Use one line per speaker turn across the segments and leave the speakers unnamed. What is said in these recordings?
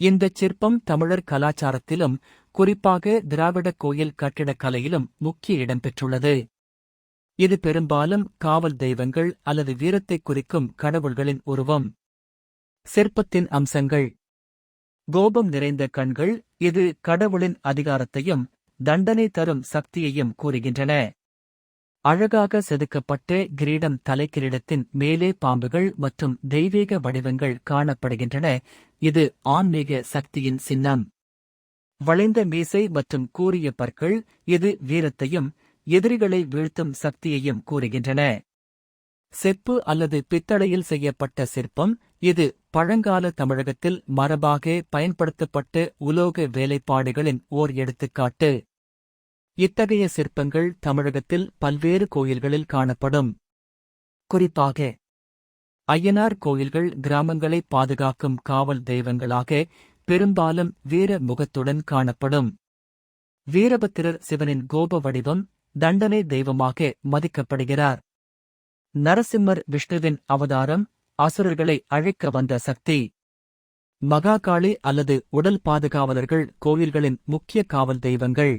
இந்தச் சிற்பம் தமிழர் கலாச்சாரத்திலும் குறிப்பாக திராவிடக் கோயில் கட்டிடக்கலையிலும் முக்கிய இடம் பெற்றுள்ளது. இது பெரும்பாலும் காவல் தெய்வங்கள் அல்லது வீரத்தைக் குறிக்கும் கடவுள்களின் உருவம். சிற்பத்தின் அம்சங்கள். கோபம் நிறைந்த கண்கள் இது கடவுளின் அதிகாரத்தையும் தண்டனை தரும் சக்தியையும் கூறுகின்றன. அழகாக செதுக்கப்பட்ட கிரீடம் தலைக்கிரீடத்தின் மேலே பாம்புகள் மற்றும் தெய்வீக வடிவங்கள் காணப்படுகின்றன. இது ஆன்மீக சக்தியின் சின்னம். வளைந்த மீசை மற்றும் கூறிய பற்கள் இது வீரத்தையும் எதிரிகளை வீழ்த்தும் சக்தியையும் கூறுகின்றன. செப்பு அல்லது பித்தளையில் செய்யப்பட்ட சிற்பம் இது பழங்கால தமிழகத்தில் மரபாக பயன்படுத்தப்பட்ட உலோக வேலைப்பாடுகளின் ஓர் எடுத்துக்காட்டு. இத்தகைய சிற்பங்கள் தமிழகத்தில் பல்வேறு கோயில்களில் காணப்படும். குறிப்பாக ஐயனார் கோயில்கள் கிராமங்களை பாதுகாக்கும் காவல் தெய்வங்களாக பெரும்பாலும் வீர முகத்துடன் காணப்படும். வீரபத்திரர் சிவனின் கோப வடிவம் தண்டனை தெய்வமாக மதிக்கப்படுகிறார். நரசிம்மர் விஷ்ணுவின் அவதாரம் அசுரர்களை அழைக்க வந்த சக்தி. மகாகாளி அல்லது உடல் பாதுகாவலர்கள் கோயில்களின் முக்கிய காவல் தெய்வங்கள்.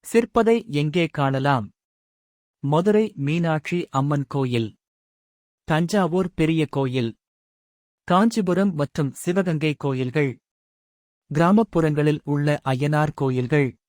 சிற்பதை எங்கே காணலாம்? மதுரை மீனாட்சி அம்மன் கோயில். தஞ்சாவூர் பெரிய கோயில். காஞ்சிபுரம் மற்றும் சிவகங்கை கோயில்கள். கிராமப்புறங்களில் உள்ள அய்யனார் கோயில்கள்.